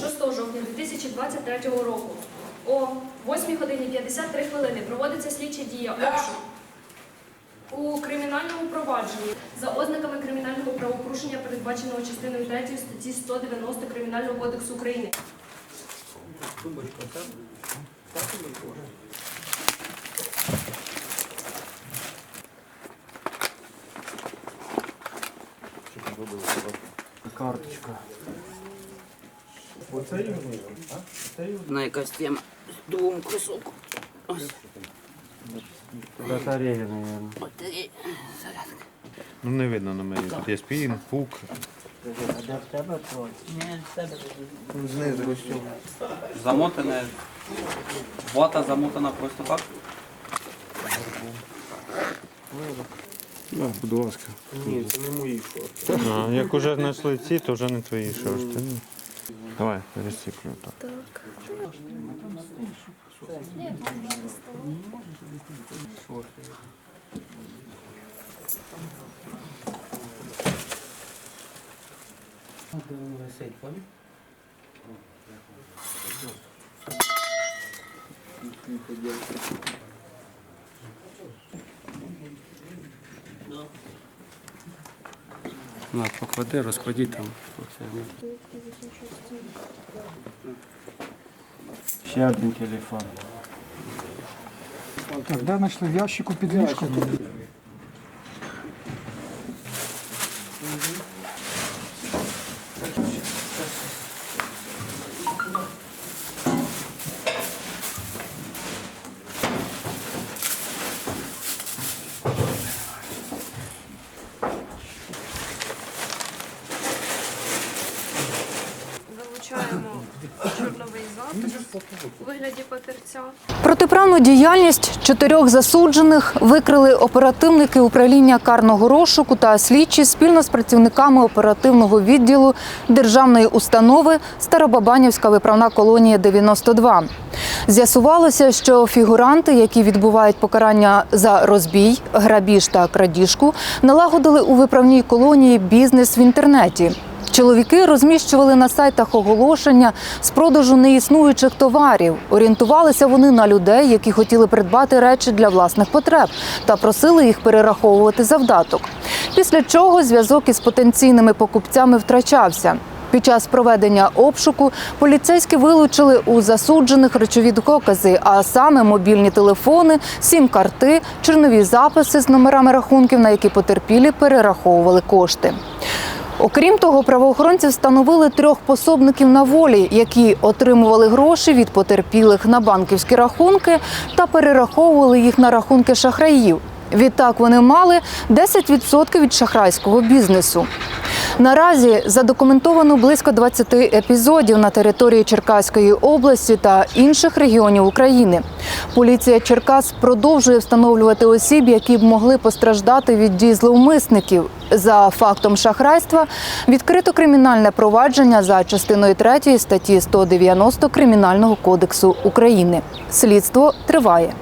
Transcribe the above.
6 жовтня 2023 року о 8 годині 53 хвилини проводиться слідча дія обшук у кримінальному провадженні за ознаками кримінального правопорушення, передбаченого частиною 3 статті 190 Кримінального кодексу України. Карточка. На якась тема з думку, суку. Ось Батарея, наверное. батарея. Зарядка. Ну не видно на мені. Тут є спін, пук. А де в тебе твой? Ні, в тебе. Знизу костюм. Замотане. Вата замотана просто так. Да, будь ласка. Ні, це не мої шорти. А, як уже знайшли ці, то вже не твої шорти. Ну. Давай, пересіклю так. Висить, понял? На, поклади, розклади там. Ще один телефон. Так, де знайшли в ящику під ліжком? Вилучаємо чорновий запис у вигляді папірця. Протиправну діяльність чотирьох засуджених викрили оперативники управління карного розшуку та слідчі спільно з працівниками оперативного відділу державної установи Старобабанівська виправна колонія 92. З'ясувалося, що фігуранти, які відбувають покарання за розбій, грабіж та крадіжку, налагодили у виправній колонії бізнес в інтернеті. Чоловіки розміщували на сайтах оголошення з продажу неіснуючих товарів. Орієнтувалися вони на людей, які хотіли придбати речі для власних потреб, та просили їх перераховувати завдаток. Після чого зв'язок із потенційними покупцями втрачався. Під час проведення обшуку поліцейські вилучили у засуджених речові докази, а саме мобільні телефони, сім-карти, чорнові записи з номерами рахунків, на які потерпілі перераховували кошти. Окрім того, правоохоронці встановили трьох пособників на волі, які отримували гроші від потерпілих на банківські рахунки та перераховували їх на рахунки шахраїв. Відтак вони мали 10% від шахрайського бізнесу. Наразі задокументовано близько 20 епізодів на території Черкаської області та інших регіонів України. Поліція Черкас продовжує встановлювати осіб, які б могли постраждати від дій зловмисників. За фактом шахрайства відкрито кримінальне провадження за частиною 3 статті 190 Кримінального кодексу України. Слідство триває.